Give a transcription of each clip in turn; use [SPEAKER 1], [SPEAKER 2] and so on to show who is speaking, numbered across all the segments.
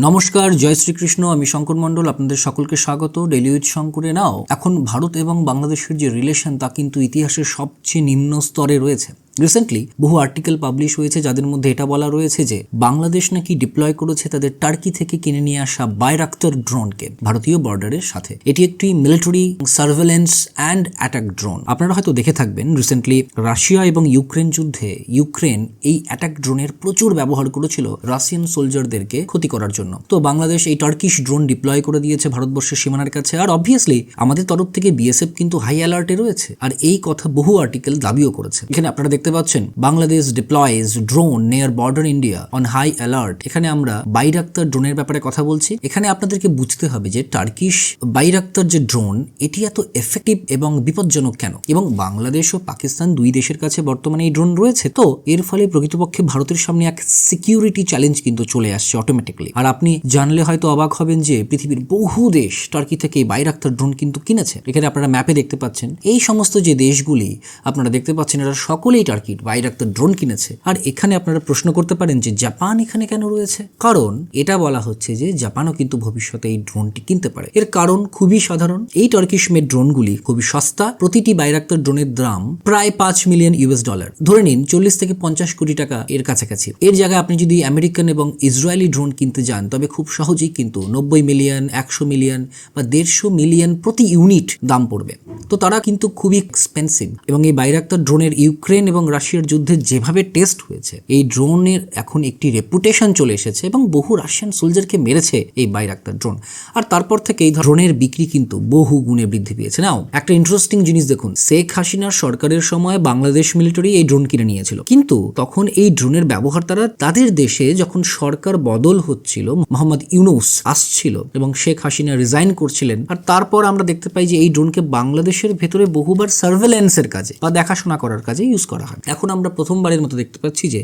[SPEAKER 1] নমস্কার, জয় শ্রীকৃষ্ণ, আমি শঙ্কর মণ্ডল, আপনাদের সকলকে স্বাগত ডেলি উইথ শঙ্করে নাও। এখন ভারত এবং বাংলাদেশের যে রিলেশন তা কিন্তু ইতিহাসের সবচেয়ে নিম্ন স্তরে রয়েছে। রিসেন্টলি বহু আর্টিকেল পাবলিশ হয়েছে যাদের মধ্যে এটা বলা রয়েছে যে বাংলাদেশ নাকি ডিপ্লয় করেছে তাদের টার্কি থেকে কিনে নিয়ে আসা বাইরাক্তর ড্রোনকে ভারতীয় বর্ডারের সাথে। এটি একটি military surveillance and attack drone আপনারা হয়তো দেখে থাকবেন রিসেন্টলি রাশিয়া এবং ইউক্রেন যুদ্ধে ইউক্রেন এই অ্যাটাক ড্রোনের প্রচুর ব্যবহার করেছিল রাশিয়ান সোলজারদেরকে ক্ষতি করার জন্য। তো বাংলাদেশ এই টার্কিশ ড্রোন ডিপ্লয় করে দিয়েছে ভারতবর্ষের সীমানার কাছে। আর অবভিয়াসলি আমাদের তরফ থেকে বিএসএফ কিন্তু হাই অ্যালার্টে রয়েছে। আর এই কথা বহু আর্টিকেল দাবিও করেছে। এখানে আপনারা দেখতে পাচ্ছেন? Bangladesh deploys drone near border India on high alert এখানে আমরা বাইরাক্তার ড্রোনের ব্যাপারে কথা বলছি। এখানে আপনাদেরকে বুঝতে হবে যে টার্কিশ বাইরাক্তার যে ড্রোন এটি এত এফেক্টিভ এবং বিপজ্জনক কেন? এবং বাংলাদেশ ও পাকিস্তান দুই দেশের কাছে বর্তমানে এই ড্রোন রয়েছে। তো এর ফলে প্রকৃতপক্ষে ভারতের সামনে এক সিকিউরিটি চ্যালেঞ্জ কিন্তু চলে আসছে অটোমেটিকলি আর আপনি জানলে হয়তো অবাক হবেন যে পৃথিবীর বহু দেশ টার্কি থেকে এই বাইরাক্তার ড্রোন কিন্তু কিনেছে। এখানে আপনারা ম্যাপে দেখতে পাচ্ছেন। এই সমস্ত যে দেশগুলি, আপনারা দেখতে পাচ্ছেন এরা সকলেই টার্কির বাইরাক্তার ড্রোন কিনেছে। আর এখানে আপনারা প্রশ্ন করতে পারেন যে জাপান এখানে কেন রয়েছে? কারণ এটা বলা হচ্ছে যে জাপানও কিন্তু ভবিষ্যতে এই ড্রোনটি কিনতে পারে। এর কারণ খুবই সাধারণ। এই টার্কিশ মেড ড্রোনগুলি খুবই সস্তা। প্রতিটি বাইরাক্তার ড্রোনের দাম প্রায় পাঁচ মিলিয়ন ইউএস ডলার। ধরে নিন, চল্লিশ থেকে পঞ্চাশ কোটি টাকা এর কাছাকাছি। এর জায়গায় আপনি যদি আমেরিকান এবং ইসরায়েলি ড্রোন কিনতে যান, তবে খুব সহজেই কিন্তু নব্বই মিলিয়ন, একশো মিলিয়ন বা দেড়শো মিলিয়ন প্রতি ইউনিট দাম পড়বে। তো তারা কিন্তু খুবই এক্সপেন্সিভ এবং এই বাইরাক্তার ড্রোনের ইউক্রেন এবং রাশিয়ার যুদ্ধে যেভাবে টেস্ট হয়েছে, এই ড্রোনের এখন একটি রেপুটেশন চলে এসেছে এবং বহু রাশিয়ান সোলজারকে মেরেছে এই বাইরাক্তার ড্রোন আর তারপর থেকে এই ড্রোনের বিক্রি কিন্তু বহু গুণে বৃদ্ধি পেয়েছে। নাও একটা ইন্টারেস্টিং জিনিস দেখুন, শেখ হাসিনার সরকারের সময় বাংলাদেশ মিলিটারি এই ড্রোন কিনে নিয়েছিল। কিন্তু তখন এই ড্রোনের ব্যবহার তারা তাদের দেশে যখন সরকার বদল হচ্ছিল, মোহাম্মদ ইউনুস আসছিল এবং শেখ হাসিনা রিজাইন করছিলেন। আর তারপর আমরা দেখতে পাই যে এই ড্রোনকে বাংলাদেশের ভেতরে বহুবার সার্ভেলেন্সের কাজে বা দেখাশোনা করার কাজে ইউজ করা হয় এখন আমরা প্রথমবারের মতো দেখতে পাচ্ছি যে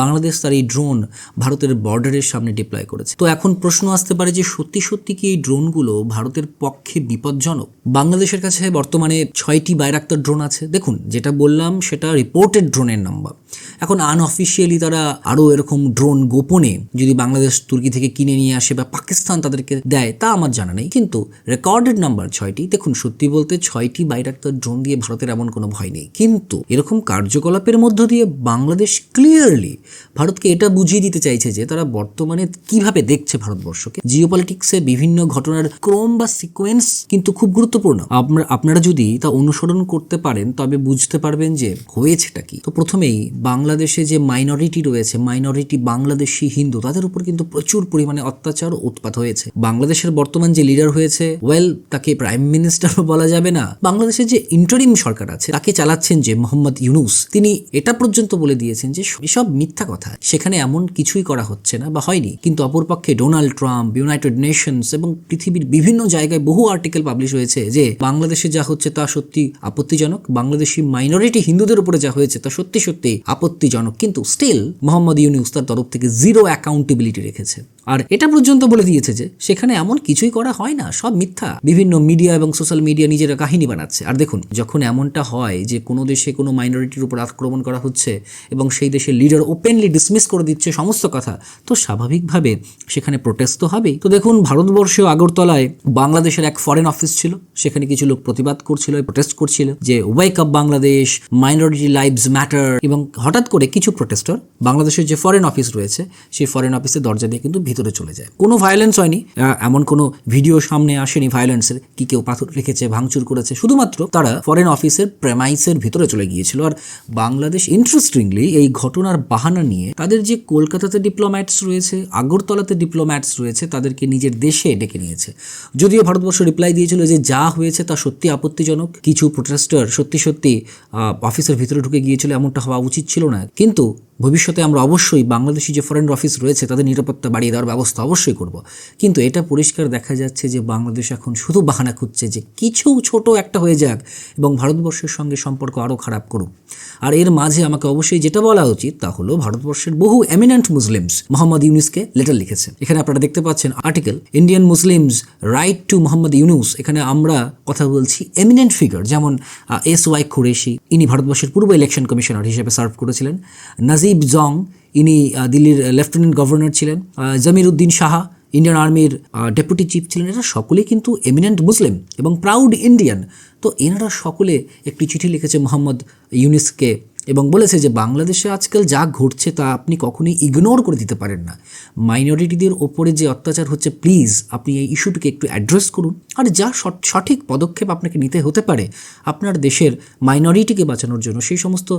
[SPEAKER 1] বাংলাদেশ তার এই ড্রোন ভারতের বর্ডারের সামনে ডিপ্লয় করেছে। তো এখন প্রশ্ন আসতে পারে যে সত্যি সত্যি কি এই ড্রোনগুলো ভারতের পক্ষে বিপজ্জনক? বাংলাদেশের কাছে বর্তমানে ছয়টি বাইরাক্তার ড্রোন আছে। দেখুন, যেটা বললাম সেটা রিপোর্টেড ড্রোনের নাম্বার এখন আনঅফিসিয়ালি তারা আরও এরকম ড্রোন গোপনে যদি বাংলাদেশ, তুর্কি থেকে কিনে নিয়ে আসে বা পাকিস্তান তাদেরকে দেয়, তা আমার জানা নেই। কিন্তু রেকর্ডেড নাম্বার ছয়টি, দেখুন, সত্যি বলতে ছয়টি বাইরাক্তার ড্রোন দিয়ে ভারতের এমন কোনো ভয় নেই। কিন্তু এরকম কার্যকলাপের মধ্য দিয়ে বাংলাদেশ ক্লিয়ারলি ভারতকে এটা বুঝিয়ে দিতে চাইছে যে তারা বর্তমানে কীভাবে দেখছে ভারতবর্ষকে। জিওপলিটিক্সে বিভিন্ন ঘটনার ক্রম বা সিকোয়েন্স কিন্তু খুব গুরুত্বপূর্ণ। আপনারা যদি তা অনুসরণ করতে পারেন, তবে বুঝতে পারবেন যে হয়েছেটা কি। তো প্রথমেই বাংলাদেশে যে মাইনরিটি রয়েছে মাইনরিটি বাংলাদেশি হিন্দু, তাদের উপর কিন্তু প্রচুর পরিমাণে অত্যাচার উৎপাত হয়েছে। বাংলাদেশের বর্তমান যে লিডার হয়েছে ওয়েল তাকে প্রাইম মিনিস্টারও বলা যাবে না। বাংলাদেশের যে ইন্টারিম সরকার আছে, তাকে চালাচ্ছেন যে মোহাম্মদ ইউনুস। তিনি এটা পর্যন্ত বলে দিয়েছেন যে এসব মিথ্যা কথা। সেখানে এমন কিছুই করা হচ্ছে না বা হয়নি। কিন্তু অপরপক্ষে ডোনাল্ড ট্রাম্প, ইউনাইটেড নেশনস এবং পৃথিবীর বিভিন্ন জায়গায় বহু আর্টিকেল পাবলিশ হয়েছে যে বাংলাদেশে যা হচ্ছে তা সত্যি আপত্তিজনক। বাংলাদেশি মাইনরিটি হিন্দুদের উপরে যা হয়েছে তা সত্যি সত্যি আপত্তিজনক। কিন্তু স্টিল, মোহাম্মদ ইউনিউস তার তরফ থেকে জিরো অ্যাকাউন্টেবিলিটি রেখেছে। আর এটা পর্যন্ত বলে দিয়েছে যে সেখানে এমন কিছুই করা হয় না, সব মিথ্যা। বিভিন্ন মিডিয়া এবং সোশ্যাল মিডিয়া নিজেরা কাহিনী বানাচ্ছে। আর দেখুন, যখন এমনটা হয় যে কোনো দেশে কোনো মাইনরিটির উপর আক্রমণ করা হচ্ছে এবং সেই দেশের লিডার ওপেনলি ডিসমিস করে দিচ্ছে সমস্ত কথা, তো স্বাভাবিকভাবে সেখানে প্রোটেস্ট তো হবেই। তো দেখুন ভারতবর্ষেও আগরতলায় বাংলাদেশের এক ফরেন অফিস ছিল। সেখানে কিছু লোক প্রতিবাদ করছিল প্রোটেস্ট করছিল যে wake up Bangladesh minority lives matter এবং হঠাৎ করে কিছু প্রোটেস্টার বাংলাদেশের যে ফরেন অফিস রয়েছে, সেই ফরেন অফিসের দরজা দিয়ে কিন্তু ভিতরে চলে যায়। কোনো ভায়োলেন্স হয়নি। এমন কোনো ভিডিও সামনে আসেনি ভায়োলেন্সের কি কেউ পাথর রেখেছে, ভাঙচুর করেছে। শুধুমাত্র তারা ফরেন অফিসের প্রেমাইসের ভিতরে চলে গিয়েছিল। আর বাংলাদেশ ইন্টারেস্টিংলি এই ঘটনার বাহানা নিয়ে তাদের যে কলকাতাতে ডিপ্লোম্যাটস রয়েছে, আগরতলাতে ডিপ্লোম্যাটস রয়েছে, তাদেরকে নিজের দেশে ডেকে নিয়েছে। যদিও ভারতবর্ষ রিপ্লাই দিয়েছিল যে যা হয়েছে তা সত্যি আপত্তিজনক। কিছু প্রোটেস্টার সত্যি সত্যি অফিসের ভিতরে ঢুকে গিয়েছিল, এমনটা হওয়া উচিত ছিল না। কিন্তু ভবিষ্যতে আমরা অবশ্যই বাংলাদেশি যে ফরেন অফিস রয়েছে, তাদের নিরাপত্তা বাড়িয়ে দেওয়ার ব্যবস্থা অবশ্যই করব। কিন্তু এটা পরিষ্কার দেখা যাচ্ছে যে বাংলাদেশ এখন শুধু বাহানা খুঁজছে যে কিছু ছোট একটা হয়ে যাক এবং ভারতবর্ষের সঙ্গে সম্পর্ক আরও খারাপ করুক। আর এর মাঝে আমাকে অবশ্যই যেটা বলা উচিত তা হলো ভারতবর্ষের বহু এমিনেন্ট মুসলিমস মোহাম্মদ ইউনুসকে লেটার লিখেছে। এখানে আপনারা দেখতে পাচ্ছেন article Indian Muslims write to Mohammad Yunus. এখানে আমরা কথা বলছি এমিনেন্ট ফিগার যেমন এস ওয়াই কুরেশি ইনি ভারতবর্ষের পূর্ব ইলেকশন কমিশনার হিসেবে সার্ভ করেছিলেন। নাজিব জং, ইনি দিল্লির লেফটেন্যান্ট গভর্নর ছিলেন। জামির উদ্দিন সাহা, ইন্ডিয়ান আর্মির ডেপুটি চিফ ছিলেন। এরা সকলেই কিন্তু এমিনেন্ট মুসলিম এবং প্রাউড ইন্ডিয়ান। তো এনারা সকলে একটি চিঠি লিখেছে মোহাম্মদ ইউনিসকে। এবং বলেছে যে বাংলাদেশে আজকাল যা ঘটছে তা আপনি কখনোই ইগনোর করে দিতে পারেন না। মাইনরিটিদের ওপরে যে অত্যাচার হচ্ছে প্লিজ আপনি এই ইস্যুটিকে একটু অ্যাড্রেস করুন। আর যা সঠ- সঠিক পদক্ষেপ আপনাকে নিতে হতে পারে, আপনার দেশের মাইনরিটিকে বাঁচানোর জন্য সেই সমস্ত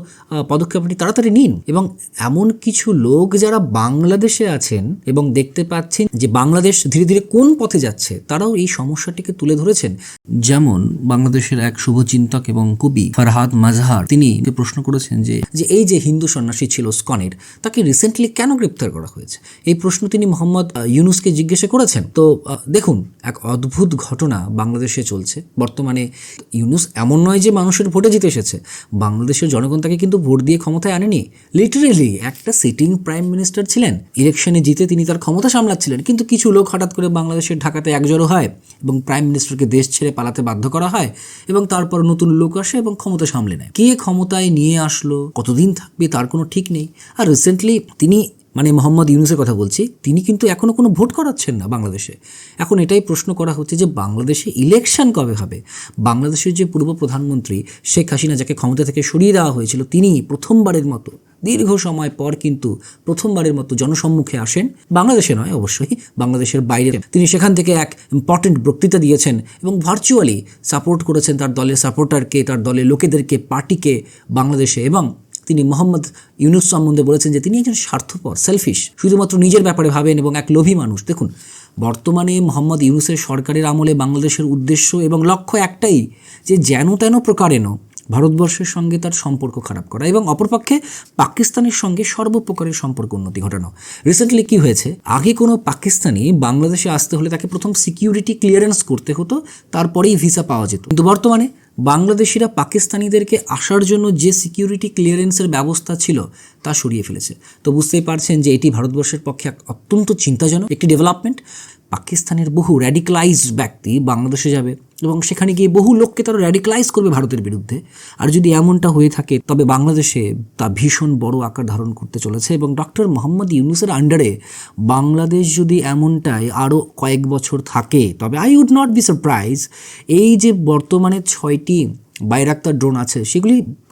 [SPEAKER 1] পদক্ষেপ আপনি তাড়াতাড়ি নিন। এবং এমন কিছু লোক যারা বাংলাদেশে আছেন এবং দেখতে পাচ্ছেন যে বাংলাদেশ ধীরে ধীরে কোন পথে যাচ্ছে, তারাও এই সমস্যাটিকে তুলে ধরেছেন। যেমন বাংলাদেশের এক শুভচিন্তক এবং কবি, ফরহাদ মাজহার, তিনি প্রশ্ন করেছেন যে যে এই যে হিন্দু সন্ন্যাসী ছিল স্কনের, তাকে রিসেন্টলি কেন গ্রেপ্তার করা হয়েছে? এই প্রশ্ন তিনি মোহাম্মদ ইউনুসকে জিজ্ঞাসা করেছেন। তো দেখুন, এক অদ্ভুত ঘটনা বাংলাদেশে চলছে। বর্তমানে ইউনুস এমন নয় যে মানুষের ভোটে জিতে এসেছে। বাংলাদেশের জনগণ তাকে কিন্তু ভোট দিয়ে ক্ষমতায় আনেনি। লিটারেলি একটা সিটিং প্রাইম মিনিস্টার ছিলেন। ইলেকশনে জিতে তিনি তার ক্ষমতা সামলাচ্ছিলেন। কিন্তু কিছু লোক হঠাৎ করে বাংলাদেশের ঢাকাতে একজড়ো হয় এবং প্রাইম মিনিস্টারকে দেশ ছেড়ে পালাতে বাধ্য করা হয় এবং তারপর নতুন লোক আসে এবং ক্ষমতা সামলে নেয়। কে ক্ষমতায় নিয়ে আসলো কতদিন থাকবে তার কোনো ঠিক নেই। আর রিসেন্টলি তিনি মানে মোহাম্মদ ইউনুসের কথা বলছি, তিনি কিন্তু এখনও কোনো ভোট করাচ্ছেন না বাংলাদেশে। এখন এটাই প্রশ্ন করা হচ্ছে যে বাংলাদেশে ইলেকশন কবে হবে? বাংলাদেশের যে পূর্ব প্রধানমন্ত্রী শেখ হাসিনা, যাকে ক্ষমতা থেকে সরিয়ে দেওয়া হয়েছিল তিনি প্রথমবারের মতো দীর্ঘ সময় পর কিন্তু প্রথমবারের মতো জনসম্মুখে আসেন। বাংলাদেশে নয়, অবশ্যই বাংলাদেশের বাইরে। তিনি সেখান থেকে এক ইম্পর্টেন্ট বক্তৃতা দিয়েছেন এবং ভার্চুয়ালি সাপোর্ট করেছেন তার দলের সাপোর্টারকে তার দলের লোকেদেরকে, পার্টিকে বাংলাদেশে এবং তিনি মোহাম্মদ ইউনুস সম্বন্ধে বলেছেন যে তিনি একজন স্বার্থপর সেলফিশ শুধুমাত্র নিজের ব্যাপারে ভাবেন এবং এক লোভী মানুষ। দেখুন, বর্তমানে মোহাম্মদ ইউনুসের সরকারের আমলে বাংলাদেশের উদ্দেশ্য এবং লক্ষ্য একটাই যে যেন তেন প্রকারেণ ভারতবর্ষের সঙ্গে তার সম্পর্ক খারাপ করা এবং অপরপক্ষে পাকিস্তানের সঙ্গে সর্বপ্রকারের সম্পর্ক উন্নতি ঘটানো। রিসেন্টলি কি হয়েছে? আগে কোনো পাকিস্তানি বাংলাদেশে আসতে হলে তাকে প্রথম সিকিউরিটি ক্লিয়ারেন্স করতে হতো, তারপরেই ভিসা পাওয়া যেত। কিন্তু বর্তমানে বাংলাদেশিরা পাকিস্তানিদেরকে আসার জন্য যে সিকিউরিটি ক্লিয়ারেন্সের ব্যবস্থা ছিল, তা সরিয়ে ফেলেছে। তো বুঝতেই পারছেন যে এটি ভারতবর্ষের পক্ষে এক অত্যন্ত চিন্তাজনক একটি ডেভেলপমেন্ট পাকিস্তানের বহু র্যাডিক্যালাইজড ব্যক্তি বাংলাদেশে যাবে। এবং সেখানে গিয়ে বহু লোককে তারা র্যাডিক্যালাইজ করবে ভারতের বিরুদ্ধে। আর যদি এমনটা হয়ে থাকে, তবে বাংলাদেশে তা ভীষণ বড় আকার ধারণ করতে চলেছে এবং ডক্টর মোহাম্মদ ইউনুসের আন্ডারে বাংলাদেশ যদি এমনটাই আরও কয়েক বছর থাকে, তবে I would not be surprise এই যে বর্তমানে ছয়টি বাইরাক্তার ড্রোন আছে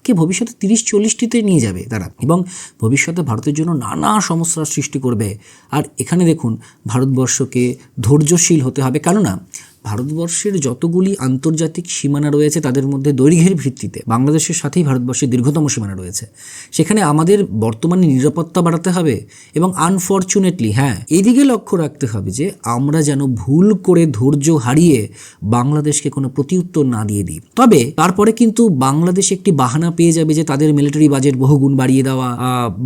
[SPEAKER 1] সেগুলিকে ভবিষ্যতে তিরিশ, চল্লিশটিতে নিয়ে যাবে তারা। এবং ভবিষ্যতে ভারতের জন্য নানা সমস্যার সৃষ্টি করবে। আর এখানে দেখুন, ভারতবর্ষকে ধৈর্যশীল হতে হবে। কেননা, ভারতবর্ষের যতগুলি আন্তর্জাতিক সীমানা রয়েছে, তাদের মধ্যে দৈর্ঘ্যের ভিত্তিতে বাংলাদেশের সাথেই ভারতবর্ষের দীর্ঘতম সীমানা রয়েছে। সেখানে আমাদের বর্তমানে নিরাপত্তা বাড়াতে হবে এবং আনফর্চুনেটলি হ্যাঁ এদিকে লক্ষ্য রাখতে হবে যে, আমরা যেন ভুল করে ধৈর্য হারিয়ে বাংলাদেশকে কোনো প্রতিউত্তর না দিয়ে দিই। তবে তারপরে কিন্তু বাংলাদেশ একটি বাহানা পেয়ে যাবে যে তাদের মিলিটারি বাজেট বহুগুণ বাড়িয়ে দেওয়া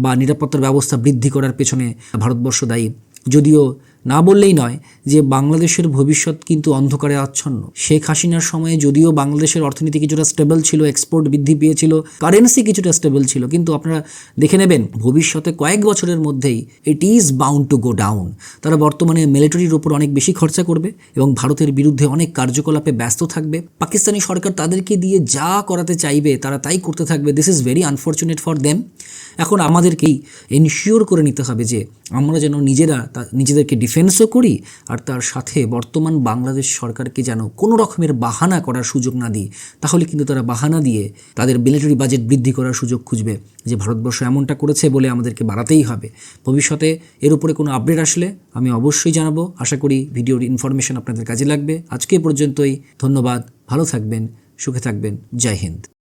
[SPEAKER 1] বা নিরাপত্তার ব্যবস্থা বৃদ্ধি করার পেছনে ভারতবর্ষ দায়ী। যদিও না বললেই নয় যে বাংলাদেশের ভবিষ্যৎ কিন্তু অন্ধকারে আচ্ছন্ন। শেখ হাসিনার সময়ে যদিও বাংলাদেশের অর্থনীতি কিছুটা স্টেবল ছিল এক্সপোর্ট বৃদ্ধি পেয়েছিল কারেন্সি কিছুটা স্টেবল ছিল, কিন্তু আপনারা দেখে নেবেন, ভবিষ্যতে কয়েক বছরের মধ্যেই it is bound to go down তারা বর্তমানে মিলিটারির ওপর অনেক বেশি খরচা করবে এবং ভারতের বিরুদ্ধে অনেক কার্যকলাপে ব্যস্ত থাকবে। পাকিস্তানি সরকার তাদেরকে দিয়ে যা করাতে চাইবে, তারা তাই করতে থাকবে। This is very unfortunate for them এখন আমাদেরকেই এনশিওর করে নিতে হবে যে আমরা যেন নিজেরা নিজেদেরকে ডিফেন্সও করি আর তার সাথে বর্তমান বাংলাদেশ সরকারকে যেন কোনো রকমের বাহানা করার সুযোগ না দিই, তাহলে কিন্তু তারা বাহানা দিয়ে তাদের মিলিটারি বাজেট বৃদ্ধি করার সুযোগ খুঁজবে। যে ভারতবর্ষ এমনটা করেছে বলে আমাদেরকে বাড়াতেই হবে। ভবিষ্যতে এর উপরে কোনো আপডেট আসলে আমি অবশ্যই জানাব। আশা করি ভিডিওর ইনফরমেশন আপনাদের কাজে লাগবে। আজকে পর্যন্তই। ধন্যবাদ। ভালো থাকবেন, সুখে থাকবেন। জয় হিন্দ।